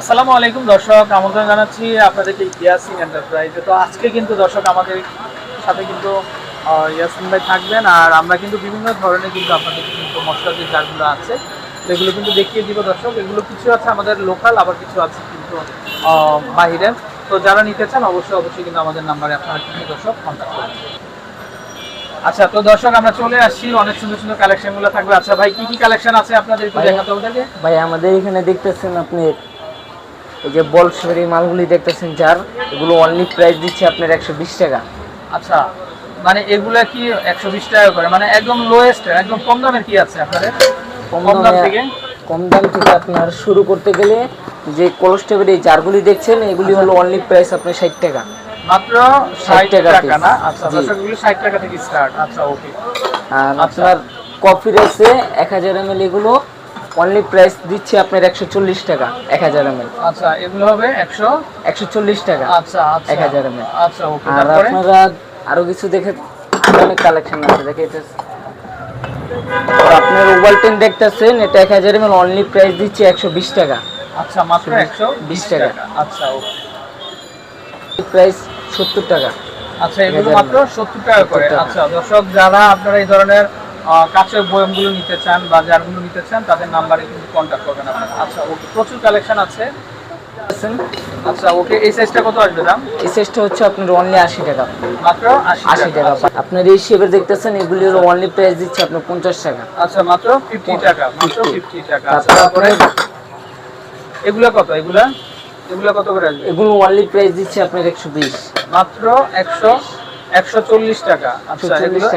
আসসালামু আলাইকুম দর্শক আমন্ত্রণ জানাচ্ছি আপনাদেরকে ইয়াসিন এন্টারপ্রাইজে। তো আজকে কিন্তু দর্শক আমাদের সাথে কিন্তু ইয়াসিন ভাই থাকবেন আর আমরা কিন্তু বিভিন্ন ধরনের কিন্তু আপনাদের কিন্তু মশলা যে জারগুলো আছে সেগুলো কিন্তু দেখিয়ে দিব দর্শক। এগুলো কিছু আছে আমাদের লোকাল আবার কিছু আছে কিন্তু বাহিরের। তো যারা নিতে চান অবশ্যই অবশ্যই কিন্তু আমাদের নাম্বারে আপনারা কিন্তু দর্শক কন্ট্যাক্ট করবেন। আচ্ছা তো দর্শক আমরা চলে আসছি। অনেক সুন্দর সুন্দর কালেকশনগুলো থাকবে। আচ্ছা ভাই কি কি কালেকশন আছে আপনাদের একটু দেখাতে ওটাকে ভাই আমাদের এখানে দেখতেছেন আপনি এই যে বলসরি মালগুলি দেখতেছেন যার এগুলো অনলি প্রাইস দিচ্ছে আপনার একশো বিশ টাকা। আচ্ছা মানে এগুলা কি একশো বিশ টাকা করে? মানে একদম লোয়েস্ট একদম কম দামের কি আছে আপনাদের? কম দাম থেকে? কম দাম থেকে আপনার শুরু করতে গেলে যে কোলেস্টেবের এই জারগুলি দেখছেন এগুলি হলো অনলি প্রাইস আপনার ষাট টাকা। মাত্র ষাট টাকা না? আচ্ছা ষাট টাকা থেকে স্টার্ট আচ্ছা ওকে আর আচ্ছা। আপনার কফি রয়েছে এক হাজার এম এল এগুলো। অনলি প্রাইস দিচ্ছে আপনার একশো চল্লিশ টাকা এক হাজার এম এল আচ্ছা এগুলো হবে একশো? একশো চল্লিশ টাকা আচ্ছা আচ্ছা। 1000 ml আচ্ছা ওকে আর আপনারা আরও কিছু দেখে অনেক কালেকশন আছে দেখে এটা। আপনার ওভালটেন দেখতেছেন এটা এক হাজার এমএল অনলি প্রাইস দিচ্ছে একশো বিশ টাকা। আচ্ছা মাত্র একশো বিশ টাকা। আচ্ছা ওকে। প্রাইস সত্তর টাকা। আচ্ছা এগুলো মাত্র সত্তর টাকা করে। 70 টাকা। আচ্ছা দর্শক যারা আপনারা এই ধরনের কাঁচের বয়মগুলো নিতে চান বা জারগুলো নিতে চান তাদের নাম্বারে কিন্তু কন্ট্যাক্ট করবেন আপনারা। আচ্ছা ওকে প্রচুর কালেকশন আছে। আচ্ছা ওকে এই সাইজটা কত আসবে দাম? এই সাইজটা হচ্ছে আপনার অনলি আশি টাকা। মাত্র আশি টাকা। আপনার এই শেপের দেখতেছেন এগুলি হলো অনলি প্রাইস দিচ্ছে আপনার পঞ্চাশ টাকা। আচ্ছা মাত্র ফিফটি টাকা মাত্র ফিফটি টাকা। আচ্ছা তারপরে তারপরে এগুলা কত? এগুলা? এগুলা কত করে আসবে? এগুলো অনলি প্রাইস দিচ্ছে আপনার একশো বিশ। মাত্র একশো একশো চল্লিশ টাকা। আচ্ছা এগুলো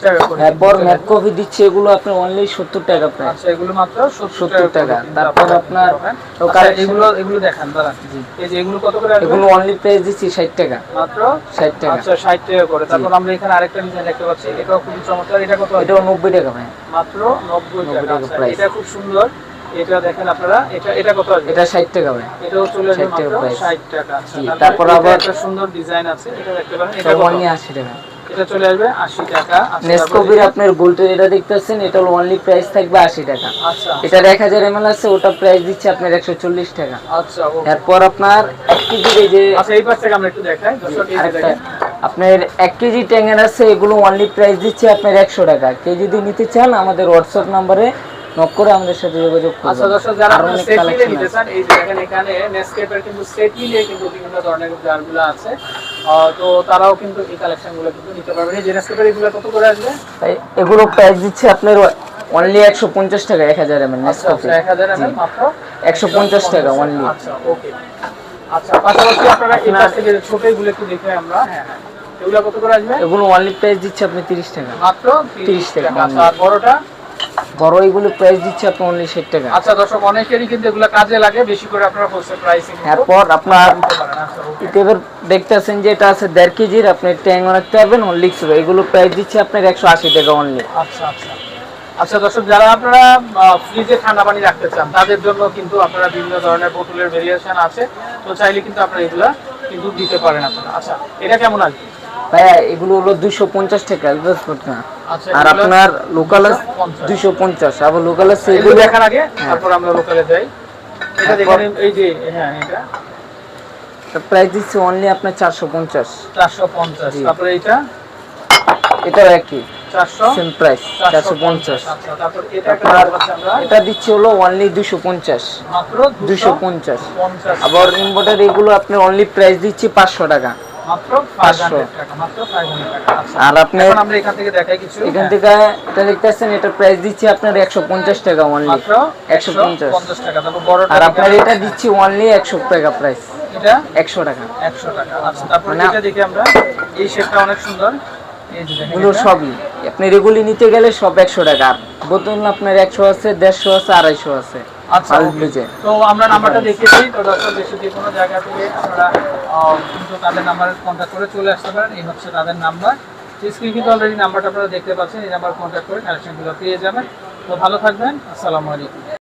টাকা। করে কফি দিচ্ছে। এগুলো আপনার অনলি সত্তর টাকা প্রাইস আচ্ছা এগুলো মাত্র 70 টাকা। টাকা। তারপর আপনার কিনতে পারবেন। তো collection- এগুলো এগুলো দেখান দাঁড়ান। জি। এই যে এগুলো কত করে এগুলো অনলি প্রাইস দিচ্ছি ষাট টাকা। মাত্র ষাট টাকা। আচ্ছা ষাট টাকা করে। তারপর আমরা এখানে আরেকটা ডিজাইন দেখতে পাচ্ছি। চমৎকার। এটা কত? টাকা ভাই। মাত্র 90 টাকা। টাকা আচ্ছা। এটা খুব সুন্দর। এটা দেখেন আপনারা এটা এটা কত আসবে এটা ষাট টাকা ভাই। এটাও চলে আসবে মাত্র 60 টাকা। আচ্ছা তারপর তারপর আবার- একটা সুন্দর ডিজাইন আছে এটা দেখতে পারেন এটা এটা কত? অনলি আশি টাকা। এটা চলে আসবে 80 টাকা আচ্ছা, আপনার গোল্ডের এটা দেখতেছেন এটা অনলি প্রাইস থাকবে আশি টাকা। এটা- আচ্ছা আছে ওটা প্রাইস দিচ্ছে আপনার একশো চল্লিশ টাকা। আচ্ছা এরপর আপনার এক কেজির যে আচ্ছা এই পাশ থেকে আমরা একটু দেখাই দর্শক এই দেখেন। আপনার এক কেজি ট্যাঙ্গের আছে এগুলো অনলি প্রাইস দিচ্ছে আপনার একশো টাকা। কেউ যদি নিতে চান আমাদের হোয়াটসঅ্যাপ নাম্বারে নক করে আমাদের সাথে যোগাযোগ আচ্ছা করবেন দর্শক যারা সেট নিতে চান এই যে দেখেন এখানে নেসকেপের কিন্তু সেট কিন্তু বিভিন্ন ধরনের জারগুলো আছে। তো তারাও কিন্তু এই কালেকশনগুলো কিন্তু নিতে পারবেন। এই যে নেসকেপের এগুলো কত করে আসবে? তাই এগুলো প্রাইস দিচ্ছে আপনার অনলি একশো পঞ্চাশ টাকা এক হাজার এমএল আচ্ছা আচ্ছা এক হাজার এমএল মাত্র? 150 টাকা only। আচ্ছা ওকে আচ্ছা পাশাপাশি আপনারা এই পাশ থেকে ছোট এগুলো একটু দেখে আমরা হ্যাঁ হ্যাঁ। এগুলো কত করে আসবে? এগুলো অনলি প্রাইস দিচ্ছে আপনি তিরিশ টাকা। মাত্র 30 তিরিশ টাকা টাকা। আচ্ছা আর বড়টা? বড় এগুলো প্রাইস দিচ্ছে আপনি অনলি ষাট টাকা। আচ্ছা দর্শক অনেকেরই কিন্তু এগুলো কাজে লাগে বেশি করে আপনারা হোলসেল প্রাইসে এরপর আপনার আচ্ছা এবার দেখতেছেন যে এটা আছে দেড় কেজির আপনি ট্যাং রাখতে পারবেন অনলি এগুলো প্রাইস দিচ্ছে আপনার একশো আশি টাকা অনলি আচ্ছা আচ্ছা। আচ্ছা দর্শক যারা আপনারা ফ্রিজে ঠান্ডা পানি রাখতে চান তাদের জন্য কিন্তু আপনারা বিভিন্ন ধরনের বোতলের ভেরিয়েশন আছে। তো চাইলে কিন্তু আপনারা এগুলা কিন্তু দিতে পারেন আপনারা। আচ্ছা এটা কেমন আসবে ভাইয়া এগুলো হলো দুশো পঞ্চাশ টাকা হয়। আচ্ছা আর আপনার লোকাল 250 দুশো পঞ্চাশ। আবার লোকাল আছে এগুলো দেখার আগে তারপর আমরা লোকালে যাই। এটা দেখেন এই যে হ্যাঁ এটা। প্রাইস দিচ্ছে অনলি আপনার চারশো পঞ্চাশ। চারশো পঞ্চাশ। জি। তারপরে এইটা? এটাও একই। চারশো? সেম প্রাইস চারশো পঞ্চাশ। আচ্ছা এটা এটা দিচ্ছে হলো অনলি দুশো পঞ্চাশ। দুশো পঞ্চাশ। আবার ইনভার্টার এগুলো আপনার অনলি প্রাইস দিচ্ছে পাঁচশো টাকা। মাত্র 500 500 টাকা মাত্র 500 টাকা। আচ্ছা আর আপনার এখন আমরা এখান থেকে দেখাই কিছু এখান হ্যাঁ, থেকে এটা দেখতেছেন এটা প্রাইস দিচ্ছে আপনার একশো পঞ্চাশ টাকা অনলি মাত্র একশো পঞ্চাশ। 150 টাকা তারপর বড়টা আর আপনার এটা দিচ্ছি অনলি টাকা প্রাইস এটা? একশো টাকা। 100 টাকা। আচ্ছা তারপর এটা দেখি আমরা। এই শেপটা অনেক সুন্দর। এগুলো সবই। আপনি রেগুলি নিতে গেলে সব একশো টাকা। আর বোতল আপনার একশো আছে দেড়শো আছে আড়াইশো আছে। আচ্ছা। তো আমরা নাম্বারটা দেখিয়েছি তো দর্শক দেশে যে কোনো জায়গা থেকে আপনারা কিন্তু তাদের নাম্বারে কন্ট্যাক্ট করে চলে আসতে পারেন। এই হচ্ছে তাদের নাম্বার স্ক্রিন কিন্তু অলরেডি নাম্বারটা আপনারা দেখতে পাচ্ছেন। এই নাম্বার কন্ট্যাক্ট করে কালেকশনগুলো পেয়ে যাবেন। তো ভালো থাকবেন। আসসালামু আলাইকুম।